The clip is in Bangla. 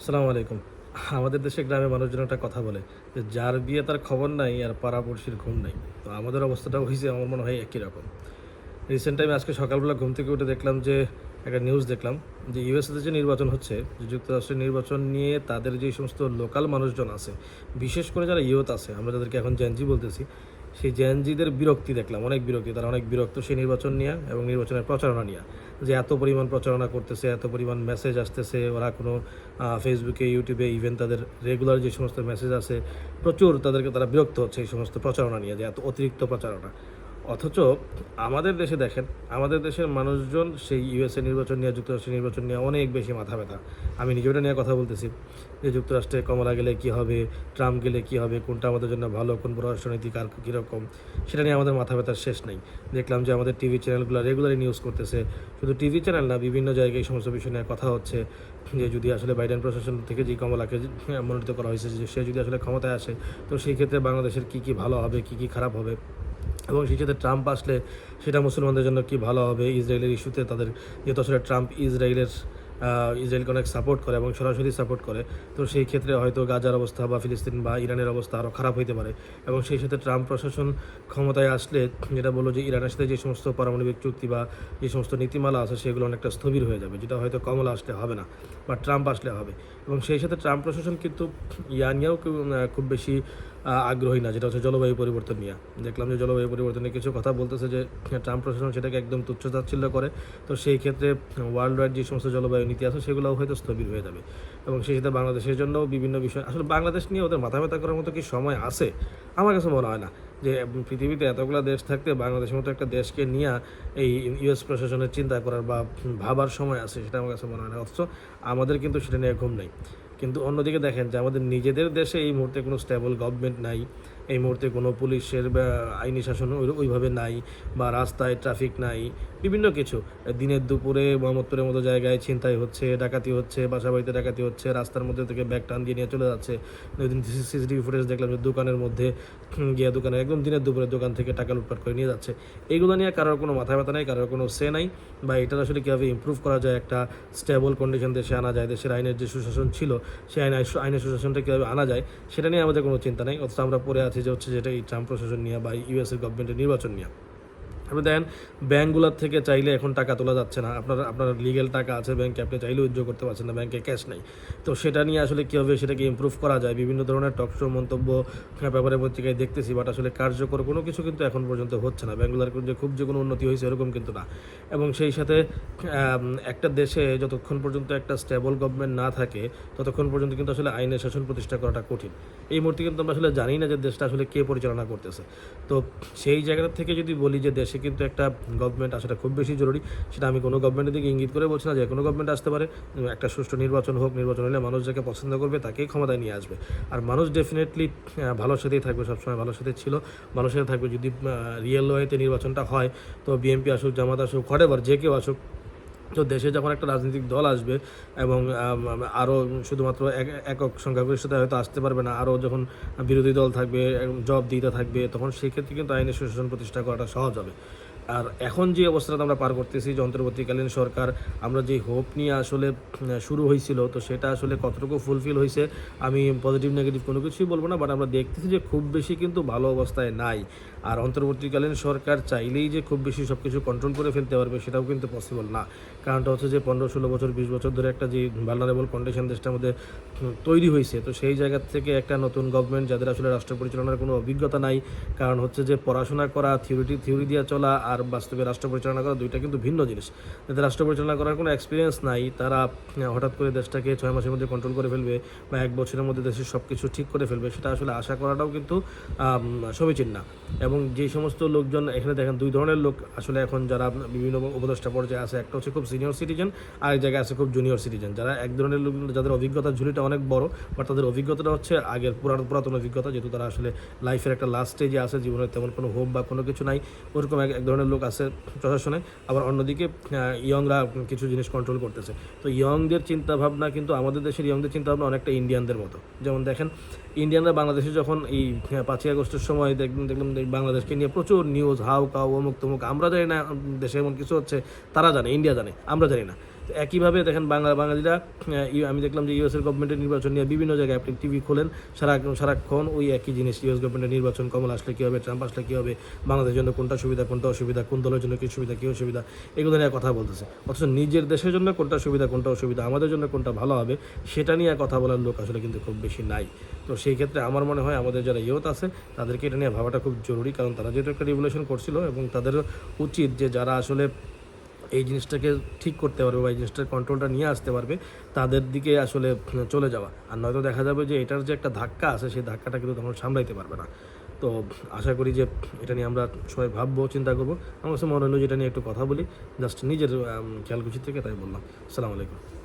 আসসালামু আলাইকুম। আমাদের দেশে গ্রামে মানুষজন একটা কথা বলে যে, যার বিয়ে তার খবর নাই আর পাড়াপড়শির ঘুম নাই। তো আমাদের অবস্থাটাও হয়েছে আমার মনে হয় একই রকম। রিসেন্ট টাইমে আজকে সকালবেলা ঘুম থেকে উঠে দেখলাম যে, একটা নিউজ দেখলাম যে ইউএসএতে যে নির্বাচন হচ্ছে, যে যুক্তরাষ্ট্রের নির্বাচন নিয়ে তাদের যে সমস্ত লোকাল মানুষজন আছে, বিশেষ করে যারা ইয়ুথ আছে, আমরা যাদেরকে এখন জেনজি বলতেছি সেই জেএনজিদের বিরক্তি দেখলাম। অনেক বিরক্তি, তারা অনেক বিরক্ত সেই নির্বাচন নিয়ে এবং নির্বাচনের প্রচারণা নিয়ে। যে এত পরিমাণ প্রচারণা করতেছে, এত পরিমাণ মেসেজ আসতেছে, ওরা কোনো ফেসবুকে ইউটিউবে ইভেন তাদের রেগুলার যে সমস্ত মেসেজ আছে, প্রচুর তাদেরকে তারা বিরক্ত হচ্ছে এই সমস্ত প্রচারণা নিয়ে, যে এত অতিরিক্ত প্রচারণা। অথচ আমাদের দেশে দেখেন, আমাদের দেশের মানুষজন সেই ইউএসএ নির্বাচন নিয়ে, যুক্তরাষ্ট্রের নির্বাচন নিয়ে অনেক বেশি মাথা ব্যথা। আমি নিজেটা নিয়ে কথা বলতেছি যে যুক্তরাষ্ট্রে কমলা গেলে কি হবে, ট্রাম্প গেলে কি হবে, কোনটা আমাদের জন্য ভালো, কোন পররাষ্ট্রনীতি কার কীরকম, সেটা নিয়ে আমাদের মাথা ব্যথার শেষ নেই। দেখলাম যে আমাদের টিভি চ্যানেলগুলো রেগুলারই নিউজ করতেছে। শুধু টিভি চ্যানেল না, বিভিন্ন জায়গায় এই সমস্ত বিষয় নিয়ে কথা হচ্ছে যে যদি আসলে বাইডেন প্রশাসন থেকে যে কমলাকে মনোনীত করা হয়েছে, যে সে যদি আসলে ক্ষমতায় আসে, তো সেই ক্ষেত্রে বাংলাদেশের কী কী ভালো হবে, কী কী খারাপ হবে এবং সেই সাথে ট্রাম্প আসলে সেটা মুসলমানদের জন্য কি ভালো হবে, ইসরায়েলের ইস্যুতে তাদের যেহেতু আসলে ট্রাম্প ইসরায়েলের ইসরায়েলকে অনেক সাপোর্ট করে এবং সরাসরি সাপোর্ট করে। তো সেই ক্ষেত্রে হয়তো গাজার অবস্থা বা ফিলিস্তিন বা ইরানের অবস্থা আরও খারাপ হতে পারে। এবং সেই সাথে ট্রাম্প প্রশাসন ক্ষমতায় আসলে যেটা বলল যে ইরানের সাথে যে সমস্ত পারমাণবিক চুক্তি বা যে সমস্ত নীতিমালা আছে, সেগুলো অনেকটা স্থবির হয়ে যাবে, যেটা হয়তো কমলা আসলে হবে না বা ট্রাম্প আসলে হবে। এবং সেই সাথে ট্রাম্প প্রশাসন কিন্তু ইয়া নিয়েও খুব- বেশি আগ্রহী না, যেটা হচ্ছে জলবায়ু পরিবর্তন নিয়ে। দেখলাম যে জলবায়ু পরিবর্তনের কিছু কথা বলতেছে যে ট্রাম্প প্রশাসন সেটাকে একদম তুচ্ছতাচ্ছিল্য করে। তো সেই ক্ষেত্রে ওয়ার্ল্ড ওয়াইড যে সমস্ত জলবায়ু নীতি আছে, সেগুলোও হয়তো স্থবির হয়ে যাবে। এবং সেই সাথে বাংলাদেশের জন্য বিভিন্ন বিষয় আসলে বাংলাদেশ নিয়ে ওদের মাথা ব্যথা করার মতো কি সময় আছে? আমার কাছে মনে হয় না যে পৃথিবীতে এতগুলো দেশ থাকতে বাংলাদেশের মতো একটা দেশকে নিয়ে এই ইউএস প্রশাসনের চিন্তা করার বা ভাবার সময় আছে, সেটা আমার কাছে মনে হয় না। অথচ আমাদের কিন্তু সেটা নিয়ে ঘুম নেই। কিন্তু অন্যদিকে দেখেন যে, আমাদের নিজেদের দেশে এই মুহূর্তে কোনো স্টেবল গভর্নমেন্ট নাই। এই মুহূর্তে কোনো পুলিশের আইনি শাসন ওই- ওইভাবে নাই, বা রাস্তায় ট্রাফিক নাই, বিভিন্ন কিছু। দিনের দুপুরে মোহাম্মদপুরের মতো জায়গায় ছিনতাই হচ্ছে, ডাকাতি হচ্ছে বাসা বাড়িতে ডাকাতি হচ্ছে, রাস্তার মধ্যে থেকে ব্যাগ টান দিয়ে নিয়ে চলে যাচ্ছে। দিন সিসিটিভি ফুটেজ দেখলাম যে দোকানের মধ্যে গিয়ে দোকানে একদম দিনের দুপুরে দোকান থেকে টাকা লুটপাট করে নিয়ে যাচ্ছে। এইগুলো নিয়ে কারোর কোনো মাথা ব্যথা নেই, কারোর কোনো সে নাই। বা এটা আসলে কীভাবে ইমপ্রুভ করা যায় একটা স্টেবল কন্ডিশন দেশে আনা যায়, দেশের আইনের যে সুশাসন ছিল, সেই আইন, আইনের সুশাসনটা কীভাবে আনা যায়, সেটা নিয়ে আমাদের কোনো চিন্তা নেই, অথচ আমরা পড়ে আছি যে হচ্ছে যেটা এই ট্রাম্প প্রশাসন নিয়ে বা ইউএসএর গভর্নমেন্টের নির্বাচন নিয়ে। আপনি দেখেন ব্যাঙ্কগুলোর থেকে চাইলে এখন টাকা তোলা যাচ্ছে না। আপনার আপনার লিগেল টাকা আছে ব্যাংকে আপনি চাইলে উইথড্র করতে পারছেন না ব্যাংকে ক্যাশ নেই। তো সেটা নিয়ে আসলে কীভাবে সেটাকে ইমপ্রুভ করা যায়। বিভিন্ন ধরনের টক শো মন্তব্য ব্যাপারে পত্রিকায় দেখতেছি বাট আসলে কার্যকর কোনো কিছু কিন্তু এখন পর্যন্ত হচ্ছে না। ব্যাঙ্গুলার যে খুব যে কোনো উন্নতি হয়েছে, এরকম কিন্তু না। এবং সেই সাথে একটা দেশে যতক্ষণ পর্যন্ত একটা স্টেবল গভর্নমেন্ট না থাকে, ততক্ষণ পর্যন্ত কিন্তু আসলে আইনের শাসন প্রতিষ্ঠা করাটা কঠিন। এই মুহূর্তে কিন্তু আমরা আসলে জানি না যে দেশটা আসলে কে পরিচালনা করতেছে। তো সেই জায়গাটা থেকে যদি বলি যে দেশে কিন্তু একটা গভর্নমেন্ট আসাটা খুব বেশি জরুরি। সেটা আমি কোনো গভর্নমেন্টের দিকে ইঙ্গিত করে বলছি না, যে কোনো গভর্নমেন্ট আসতে পারে। একটা সুষ্ঠু নির্বাচন হোক, নির্বাচন হলে মানুষ যাকে পছন্দ করবে তাকেই ক্ষমতায় নিয়ে আসবে। আর মানুষ ডেফিনেটলি ভালোর সাথেই থাকবে, সবসময় ভালোর সাথে ছিল। মানুষের থাকবে যদি রিয়েল ওয়েতে নির্বাচনটা হয়, তো বিএনপি আসুক, জামাত আসুক হোয়াট যে কেউ আসুক তো দেশে যখন একটা রাজনৈতিক দল আসবে এবং আরও শুধুমাত্র এক- একক সংখ্যাগরিষ্ঠতা হয়তো আসতে পারবে না আরও যখন বিরোধী দল থাকবে জব দিতে থাকবে, তখন সেক্ষেত্রে কিন্তু আইনের সুশাসন প্রতিষ্ঠা করাটা সহজ হবে। আর এখন যে অবস্থাটা আমরা পার করতেছি যে অন্তর্বর্তীকালীন সরকার, আমরা যে হোপ নিয়ে আসলে শুরু হয়েছিল, তো সেটা আসলে কতটুকু ফুলফিল হয়েছে, আমি পজিটিভ নেগেটিভ কোনো কিছুই বলব না বাট আমরা দেখতেছি যে খুব বেশি কিন্তু ভালো অবস্থায় নাই। আর অন্তর্বর্তীকালীন সরকার চাইলেই যে খুব বেশি সব কিছু কন্ট্রোল করে ফেলতে পারবে, সেটাও কিন্তু পসিবল না। কারণটা হচ্ছে যে পনেরো, ষোলো বছর, বিশ বছর ধরে একটা যে ভালনারেবল কন্ডিশন দেশটার মধ্যে তৈরি হয়েছে, তো সেই জায়গা থেকে একটা নতুন গভর্নমেন্ট যাদের আসলে রাষ্ট্র পরিচালনার কোনো অভিজ্ঞতা নাই, কারণ হচ্ছে যে পড়াশোনা করা থিওরিটি থিওরি দিয়ে চলা, আর বাস্তবে রাষ্ট্র পরিচালনা করা দুইটা কিন্তু ভিন্ন জিনিস। যাদের রাষ্ট্র পরিচালনা করার কোনো এক্সপিরিয়েন্স নাই, তারা হঠাৎ করে দেশটাকে ছয় মাসের মধ্যে কন্ট্রোল করে ফেলবে বা এক বছরের মধ্যে দেশের সব কিছু ঠিক করে ফেলবে, সেটা আসলে আশা করাটাও কিন্তু সমীচীন না। এবং যে সমস্ত লোকজন এখানে দেখেন, দুই ধরনের লোক আসলে এখন যারা বিভিন্ন উপদেষ্টা পর্যায়ে আছে, একটা হচ্ছে খুব সিনিয়র সিটিজেন আর এক জায়গায় আছে খুব জুনিয়র সিটিজেন যারা এক ধরনের লোক, যাদের অভিজ্ঞতার ঝুলিটা অনেক বড় বাট তাদের অভিজ্ঞতাটা হচ্ছে আগের পুরাতন পুরাতন অভিজ্ঞতা, যেহেতু তারা আসলে লাইফের একটা লাস্ট স্টেজে আছে, জীবনের তেমন কোনো হোপ বা কোনো কিছু নাই, ওরকম এক ধরনের লোক আছে প্রশাসনে, আবার অন্যদিকে ইয়ংরা কিছু জিনিস কন্ট্রোল করতেছে। তো ইয়ংদের চিন্তাভাবনা কিন্তু আমাদের দেশের ইয়ংদের চিন্তাভাবনা অনেকটা ইন্ডিয়ানদের মতো। যেমন দেখেন, ইন্ডিয়ানরা বাংলাদেশে যখন এই পাঁচই আগস্টের সময় দেখবেন দেখলাম বাংলাদেশকে নিয়ে প্রচুর নিউজ হাউ কাউ অমুক তমুক আমরা জানি না দেশে এমন কিছু হচ্ছে, তারা জানে, ইন্ডিয়া জানে, আমরা জানি না। একইভাবে দেখেন বাংলা বাঙালিরা আমি দেখলাম যে ইউএসের গভর্নমেন্টের নির্বাচন নিয়ে বিভিন্ন জায়গায় আপনি টিভি খোলেন, সারা সারাক্ষণ ওই একই জিনিস ইউএস গভর্নমেন্টের নির্বাচন, কমল আসলে কী হবে ট্রাম্প আসলে কী হবে, বাংলাদেশের জন্য কোনটা সুবিধা, কোনটা অসুবিধা, কোন দলের জন্য কী সুবিধা, কী অসুবিধা, এগুলো নিয়ে কথা বলতেছে। অথচ নিজের দেশের জন্য কোনটা সুবিধা, কোনটা অসুবিধা, আমাদের জন্য কোনটা ভালো হবে, সেটা নিয়ে কথা বলার লোক আসলে কিন্তু খুব বেশি নাই। তো সেই ক্ষেত্রে আমার মনে হয় আমাদের যারা ইয়ত আছে, তাদেরকে এটা নিয়ে ভাবাটা খুব জরুরি, কারণ তারা যেহেতু একটা রেগুলেশন করছিল এবং তাদের উচিত যে যারা আসলে এই জিনিসটাকে ঠিক করতে পারবে বা এই জিনিসটার কন্ট্রোলটা নিয়ে আসতে পারবে, তাদের দিকে আসলে চলে যাওয়া। আর নয়তো দেখা যাবে যে এটার যে একটা ধাক্কা আছে, সেই ধাক্কাটা কিন্তু তখন সামলাইতে পারবে না। তো আশা করি যে এটা নিয়ে আমরা সবাই ভাববো, চিন্তা করব। আমার কাছে মনে হলো যে এটা নিয়ে একটু কথা বলি জাস্ট নিজের খেয়ালকুচি থেকে তাই বললাম। আসসালামু আলাইকুম।